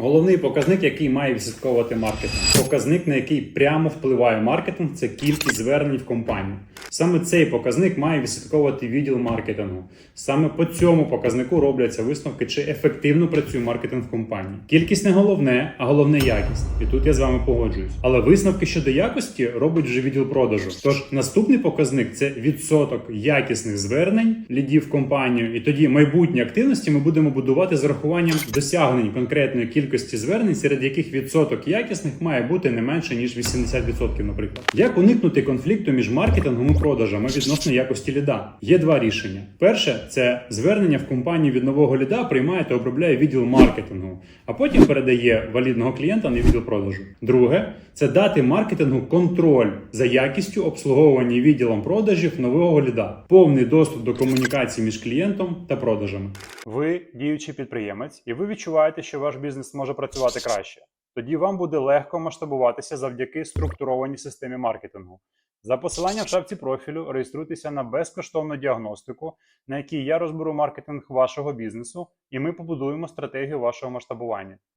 Головний показник, який має відслідковувати маркетинг, показник, на який прямо впливає маркетинг, це кількість звернень в компанію. Саме цей показник має відслідковувати відділ маркетингу. Саме по цьому показнику робляться висновки, чи ефективно працює маркетинг в компанії. Кількість не головне, а головне якість. І тут я з вами погоджуюсь. Але висновки щодо якості робить вже відділ продажу. Тож наступний показник це відсоток якісних звернень лідів в компанію. І тоді майбутні активності ми будемо будувати з урахуванням досягнень конкретної кількості звернень, серед яких відсоток якісних має бути не менше ніж 80%, наприклад. Як уникнути конфлікту між маркетингом і продажами відносно якості ліда? Є два рішення. Перше це звернення в компанію від нового ліда приймає та обробляє відділ маркетингу, а потім передає валідного клієнта на відділ продажу. Друге це дати маркетингу контроль за якістю обслуговування відділом продажів нового ліда, повний доступ до комунікації між клієнтом та продажами. Ви діючий підприємець, і ви відчуваєте, що ваш бізнес може працювати краще. Тоді вам буде легко масштабуватися завдяки структурованій системі маркетингу. За посиланням в шапці профілю реєструйтеся на безкоштовну діагностику, на якій я розберу маркетинг вашого бізнесу, і ми побудуємо стратегію вашого масштабування.